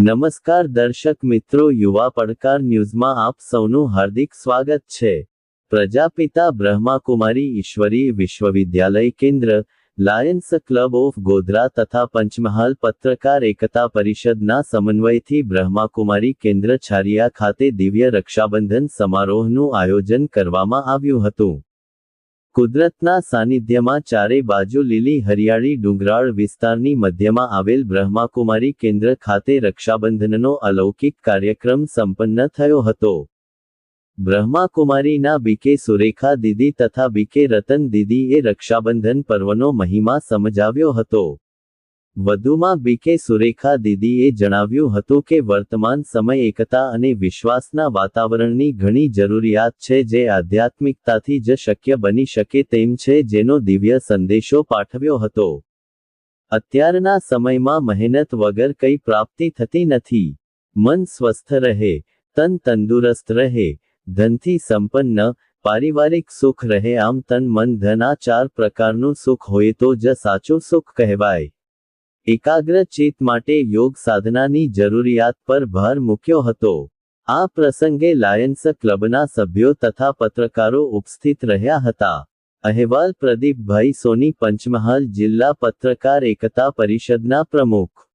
નમસ્કાર દર્શક મિત્રો, યુવા પડકાર ન્યૂઝમાં આપ સૌનું હાર્દિક સ્વાગત છે. પ્રજાપિતા બ્રહ્માકુમારી ઈશ્વરીય વિશ્વવિદ્યાલય કેન્દ્ર, લાયન્સ ક્લબ ઓફ ગોધરા તથા પંચમહાલ પત્રકાર એકતા પરિષદના સમન્વયથી બ્રહ્માકુમારી કેન્દ્ર છારિયા ખાતે દિવ્ય રક્ષાબંધન સમારોહનું આયોજન કરવામાં આવ્યું હતું. કુદરતના સાનિધ્યમાં ચારે બાજુ લીલી હરિયાળી ડુંગરાળ વિસ્તારની મધ્યમાં આવેલ બ્રહ્માકુમારી કેન્દ્ર ખાતે રક્ષાબંધનનો અલૌકિક કાર્યક્રમ સંપન્ન થયો હતો. બ્રહ્માકુમારીના બીકે સુરેખા દીદી તથા બીકે રતન દીદીએ રક્ષાબંધન પર્વનો મહિમા સમજાવ્યો હતો. વધુમાં બીકે સુરેખા દીદીએ જણાવ્યું હતું કે વર્તમાન સમય એકતા અને વિશ્વાસના વાતાવરણની ઘણી જરૂરિયાત છે જે આધ્યાત્મિકતાથી જ શક્ય બની શકે તેમ છે જેનો દિવ્ય સંદેશો પાઠવ્યો હતો. અત્યારના સમયમાં મહેનત વગર કઈ પ્રાપ્તિ થતી નથી. મન સ્વસ્થ રહે, તન તંદુરસ્ત રહે, ધનથી સંપન્ન, પારિવારિક સુખ રહે, આમ તન મન ધન આ ચાર પ્રકારનું સુખ હોય તો જ સાચું સુખ કહેવાય. એકાગ્ર ચિત્ત માટે યોગ સાધનાની જરૂરિયાત પર ભાર મૂક્યો હતો. આ પ્રસંગે લાયન્સ ક્લબના સભ્યો તથા પત્રકારો ઉપસ્થિત રહ્યા હતા. અહેવાલ પ્રદીપભાઈ સોની પંચમહાલ જિલ્લા પત્રકાર એકતા પરિષદના પ્રમુખ.